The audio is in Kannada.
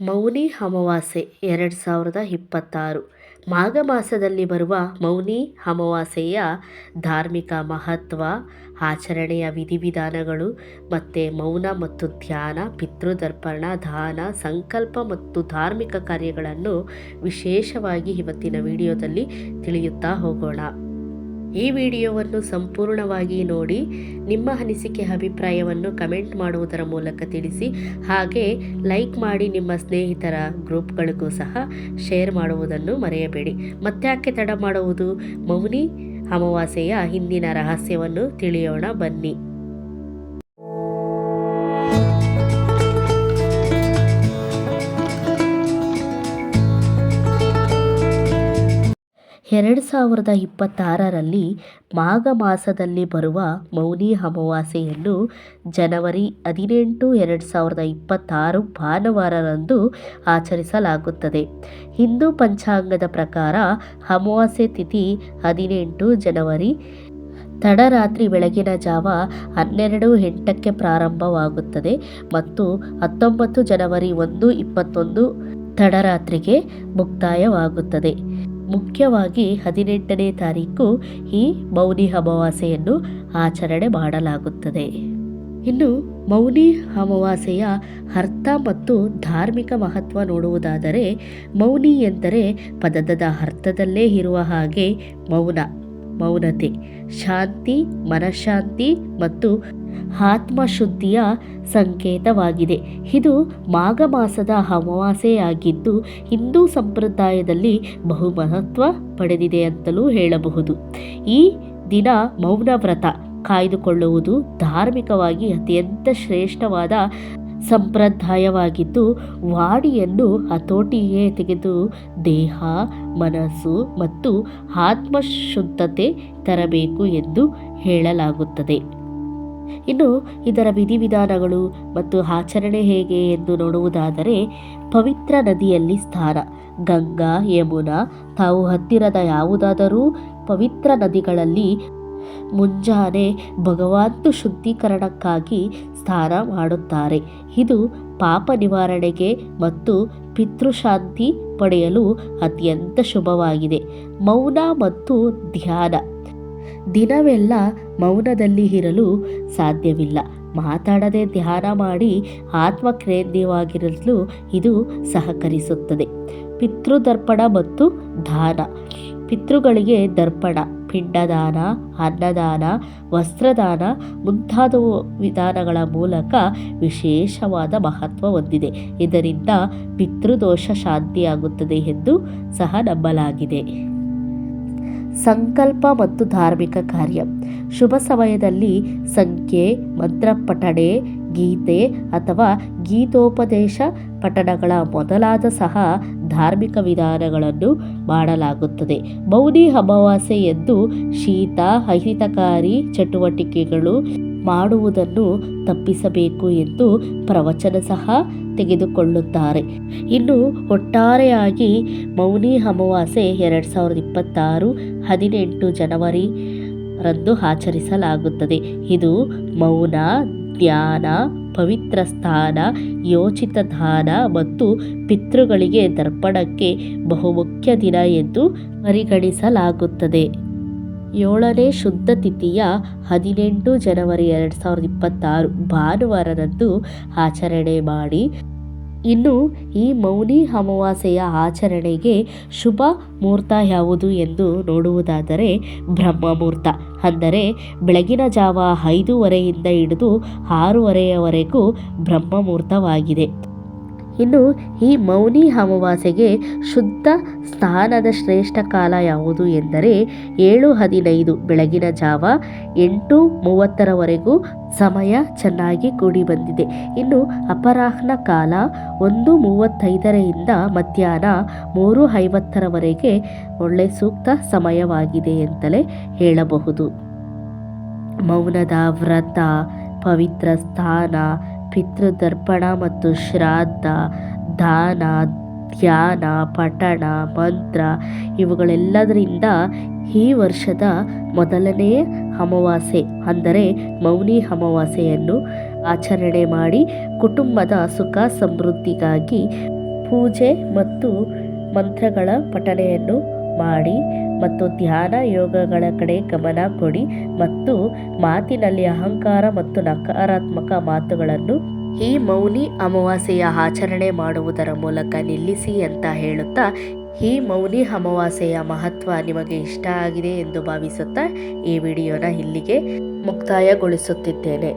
ಮೌನಿ ಅಮಾವಾಸ್ಯೆ ಎರಡು ಸಾವಿರದ ಇಪ್ಪತ್ತಾರು. ಮಾಘ ಮಾಸದಲ್ಲಿ ಬರುವ ಮೌನಿ ಅಮಾವಾಸ್ಯೆಯ ಧಾರ್ಮಿಕ ಮಹತ್ವ, ಆಚರಣೆಯ ವಿಧಿವಿಧಾನಗಳು ಮತ್ತು ಮೌನ ಮತ್ತು ಧ್ಯಾನ, ಪಿತೃದರ್ಪಣ, ದಾನ, ಸಂಕಲ್ಪ ಮತ್ತು ಧಾರ್ಮಿಕ ಕಾರ್ಯಗಳನ್ನು ವಿಶೇಷವಾಗಿ ಇವತ್ತಿನ ವಿಡಿಯೋದಲ್ಲಿ ತಿಳಿಯುತ್ತಾ ಹೋಗೋಣ. ಈ ವಿಡಿಯೋವನ್ನು ಸಂಪೂರ್ಣವಾಗಿ ನೋಡಿ ನಿಮ್ಮ ಅನಿಸಿಕೆ, ಅಭಿಪ್ರಾಯವನ್ನು ಕಮೆಂಟ್ ಮಾಡುವುದರ ಮೂಲಕ ತಿಳಿಸಿ, ಹಾಗೆ ಲೈಕ್ ಮಾಡಿ ನಿಮ್ಮ ಸ್ನೇಹಿತರ ಗ್ರೂಪ್ಗಳಿಗೂ ಸಹ ಶೇರ್ ಮಾಡುವುದನ್ನು ಮರೆಯಬೇಡಿ. ಮತ್ತ್ಯಾಕೆ ತಡ ಮಾಡುವುದು? ಮೌನಿ ಅಮಾವಾಸ್ಯೆಯ ಹಿಂದಿನ ರಹಸ್ಯವನ್ನು ತಿಳಿಯೋಣ ಬನ್ನಿ. ಎರಡು ಸಾವಿರದ ಇಪ್ಪತ್ತಾರರಲ್ಲಿ ಮಾಘ ಮಾಸದಲ್ಲಿ ಬರುವ ಮೌನಿ ಅಮಾವಾಸ್ಯೆಯನ್ನು ಜನವರಿ ಹದಿನೆಂಟು ಎರಡು ಸಾವಿರದ ಇಪ್ಪತ್ತಾರು ಭಾನುವಾರರಂದು ಆಚರಿಸಲಾಗುತ್ತದೆ. ಹಿಂದೂ ಪಂಚಾಂಗದ ಪ್ರಕಾರ ಅಮಾವಾಸ್ಯೆ ತಿಥಿ ಹದಿನೆಂಟು ಜನವರಿ ತಡರಾತ್ರಿ ಬೆಳಗಿನ ಜಾವ ಹನ್ನೆರಡು ಎಂಟಕ್ಕೆ ಪ್ರಾರಂಭವಾಗುತ್ತದೆ ಮತ್ತು ಹತ್ತೊಂಬತ್ತು ಜನವರಿ ಒಂದು ಇಪ್ಪತ್ತೊಂದು ತಡರಾತ್ರಿಗೆ ಮುಕ್ತಾಯವಾಗುತ್ತದೆ. ಮುಖ್ಯವಾಗಿ ಹದಿನೆಂಟನೇ ತಾರೀಕು ಈ ಮೌನಿ ಅಮಾವಾಸ್ಯೆಯನ್ನು ಆಚರಣೆ ಮಾಡಲಾಗುತ್ತದೆ. ಇನ್ನು ಮೌನಿ ಅಮಾವಾಸ್ಯೆಯ ಅರ್ಥ ಮತ್ತು ಧಾರ್ಮಿಕ ಮಹತ್ವ ನೋಡುವುದಾದರೆ, ಮೌನಿ ಎಂದರೆ ಪದದ ಅರ್ಥದಲ್ಲೇ ಇರುವ ಹಾಗೆ ಮೌನ, ಮೌನತೆ, ಶಾಂತಿ, ಮನಃಶಾಂತಿ ಮತ್ತು ಆತ್ಮಶುದ್ಧಿಯ ಸಂಕೇತವಾಗಿದೆ. ಇದು ಮಾಘ ಮಾಸದ ಅಮಾವಾಸ್ಯೆಯಾಗಿದ್ದು, ಹಿಂದೂ ಸಂಪ್ರದಾಯದಲ್ಲಿ ಬಹುಮಹತ್ವ ಪಡೆದಿದೆ ಅಂತಲೂ ಹೇಳಬಹುದು. ಈ ದಿನ ಮೌನ ವ್ರತ ಕಾಯ್ದುಕೊಳ್ಳುವುದು ಧಾರ್ಮಿಕವಾಗಿ ಅತ್ಯಂತ ಶ್ರೇಷ್ಠವಾದ ಸಂಪ್ರದಾಯವಾಗಿದ್ದು ವಾಡಿಯನ್ನು ಹತೋಟಿಗೆ ತೆಗೆದು ದೇಹ, ಮನಸ್ಸು ಮತ್ತು ಆತ್ಮಶುದ್ಧತೆ ತರಬೇಕು ಎಂದು ಹೇಳಲಾಗುತ್ತದೆ. ಇನ್ನು ಇದರ ವಿಧಿವಿಧಾನಗಳು ಮತ್ತು ಆಚರಣೆ ಹೇಗೆ ಎಂದು ನೋಡುವುದಾದರೆ ಪವಿತ್ರ ನದಿಯಲ್ಲಿ ಸ್ನಾನ ಗಂಗಾ, ಯಮುನಾ, ತಾವು ಹತ್ತಿರದ ಯಾವುದಾದರೂ ಪವಿತ್ರ ನದಿಗಳಲ್ಲಿ ಮುಂಜಾನೆ ಭಗವಂತು ಶುದ್ಧೀಕರಣಕ್ಕಾಗಿ ಸ್ನಾನ ಮಾಡುತ್ತಾರೆ. ಇದು ಪಾಪ ನಿವಾರಣೆಗೆ ಮತ್ತು ಪಿತೃಶಾಂತಿ ಪಡೆಯಲು ಅತ್ಯಂತ ಶುಭವಾಗಿದೆ. ಮೌನ ಮತ್ತು ಧ್ಯಾನ. ದಿನವೆಲ್ಲ ಮೌನದಲ್ಲಿ ಇರಲು ಸಾಧ್ಯವಿಲ್ಲ. ಮಾತಾಡದೆ ಧ್ಯಾನ ಮಾಡಿ ಆತ್ಮಕೇಂದ್ರವಾಗಿರಲು ಇದು ಸಹಕರಿಸುತ್ತದೆ. ಪಿತೃದರ್ಪಣ ಮತ್ತು ದಾನ. ಪಿತೃಗಳಿಗೆ ದರ್ಪಣ, ಪಿಂಡದಾನ, ಅನ್ನದಾನ, ವಸ್ತ್ರದಾನ ಮುಂತಾದ ವಿಧಾನಗಳ ಮೂಲಕ ವಿಶೇಷವಾದ ಮಹತ್ವ ಹೊಂದಿದೆ. ಇದರಿಂದ ಪಿತೃದೋಷ ಶಾಂತಿಯಾಗುತ್ತದೆ ಎಂದು ಸಹ ನಂಬಲಾಗಿದೆ. ಸಂಕಲ್ಪ ಮತ್ತು ಧಾರ್ಮಿಕ ಕಾರ್ಯ. ಶುಭ ಸಮಯದಲ್ಲಿ ಸಂಖ್ಯೆ, ಮಂತ್ರ ಪಠಣೆ, ಗೀತೆ ಅಥವಾ ಗೀತೋಪದೇಶ ಪಠಣಗಳ ಮೊದಲಾದ ಸಹ ಧಾರ್ಮಿಕ ವಿಧಾನಗಳನ್ನು ಮಾಡಲಾಗುತ್ತದೆ. ಮೌನಿ ಅಮಾವಾಸ್ಯೆ ಎಂದು ಶೀತ, ಅಹಿತಕಾರಿ ಚಟುವಟಿಕೆಗಳು ಮಾಡುವುದನ್ನು ತಪ್ಪಿಸಬೇಕು ಎಂದು ಪ್ರವಚನ ಸಹ ತೆಗೆದುಕೊಳ್ಳುತ್ತಾರೆ. ಇನ್ನು ಒಟ್ಟಾರೆಯಾಗಿ ಮೌನಿ ಅಮಾವಾಸ್ಯೆ ಎರಡು ಸಾವಿರದ ಇಪ್ಪತ್ತಾರು ಹದಿನೆಂಟು ಜನವರಿ ರಂದು ಆಚರಿಸಲಾಗುತ್ತದೆ. ಇದು ಮೌನ, ಧ್ಯಾನ, ಪವಿತ್ರ ಸ್ಥಾನ, ಯೋಚಿತ ದಾನ ಮತ್ತು ಪಿತೃಗಳಿಗೆ ದರ್ಪಣಕ್ಕೆ ಬಹುಮುಖ್ಯ ದಿನ ಎಂದು ಪರಿಗಣಿಸಲಾಗುತ್ತದೆ. ಏಳನೇ ಶುದ್ಧ ತಿಥಿಯ ಹದಿನೆಂಟು ಜನವರಿ ಎರಡು ಸಾವಿರದ ಇಪ್ಪತ್ತಾರು ಭಾನುವಾರದಂದು ಆಚರಣೆ ಮಾಡಿ. ಇನ್ನು ಈ ಮೌನಿ ಅಮಾವಾಸ್ಯೆಯ ಆಚರಣೆಗೆ ಶುಭ ಮುಹೂರ್ತ ಯಾವುದು ಎಂದು ನೋಡುವುದಾದರೆ ಬ್ರಹ್ಮ ಮುಹೂರ್ತ ಅಂದರೆ ಬೆಳಗಿನ ಜಾವ ಐದೂವರೆಯಿಂದ ಹಿಡಿದು ಆರೂವರೆಯವರೆಗೂ ಬ್ರಹ್ಮ ಮುಹೂರ್ತವಾಗಿದೆ ಇನ್ನು ಈ ಮೌನಿ ಅಮಾವಾಸ್ಯೆಗೆ ಶುದ್ಧ ಸ್ನಾನದ ಶ್ರೇಷ್ಠ ಕಾಲ ಯಾವುದು ಎಂದರೆ ಏಳು ಹದಿನೈದು ಬೆಳಗಿನ ಜಾವ ಎಂಟು ಮೂವತ್ತರವರೆಗೂ ಸಮಯ ಚೆನ್ನಾಗಿ ಕೂಡಿ ಬಂದಿದೆ. ಇನ್ನು ಅಪರಾಹ್ನ ಕಾಲ ಒಂದು ಮೂವತ್ತೈದರಿಂದ ಮಧ್ಯಾಹ್ನ ಮೂರು ಐವತ್ತರವರೆಗೆ ಒಳ್ಳೆ ಸೂಕ್ತ ಸಮಯವಾಗಿದೆ ಅಂತಲೇ ಹೇಳಬಹುದು. ಮೌನದ ವ್ರತ, ಪವಿತ್ರ ಸ್ಥಾನ ಪಿತೃದರ್ಪಣ ಮತ್ತು ಶ್ರಾದ್ದ, ದಾನ, ಧ್ಯಾನ, ಪಠಣ, ಮಂತ್ರ ಇವುಗಳೆಲ್ಲದರಿಂದ ಈ ವರ್ಷದ ಮೊದಲನೆಯ ಅಮಾವಾಸ್ಯೆ ಅಂದರೆ ಮೌನಿ ಅಮಾವಾಸ್ಯೆಯನ್ನು ಆಚರಣೆ ಮಾಡಿ ಕುಟುಂಬದ ಸುಖ ಸಮೃದ್ಧಿಗಾಗಿ ಪೂಜೆ ಮತ್ತು ಮಂತ್ರಗಳ ಪಠಣೆಯನ್ನು ಮಾಡಿ ಮತ್ತು ಧ್ಯಾನ ಯೋಗಗಳ ಕಡೆ ಗಮನ ಕೊಡಿ ಮತ್ತು ಮಾತಿನಲ್ಲಿ ಅಹಂಕಾರ ಮತ್ತು ನಕಾರಾತ್ಮಕ ಮಾತುಗಳನ್ನು ಈ ಮೌನಿ ಅಮಾವಾಸ್ಯೆಯ ಆಚರಣೆ ಮಾಡುವುದರ ಮೂಲಕ ನಿಲ್ಲಿಸಿ ಅಂತ ಹೇಳುತ್ತಾ, ಈ ಮೌನಿ ಅಮಾವಾಸ್ಯೆಯ ಮಹತ್ವ ನಿಮಗೆ ಇಷ್ಟ ಆಗಿದೆ ಎಂದು ಭಾವಿಸುತ್ತಾ ಈ ವಿಡಿಯೋನ ಇಲ್ಲಿಗೆ ಮುಕ್ತಾಯಗೊಳಿಸುತ್ತಿದ್ದೇನೆ.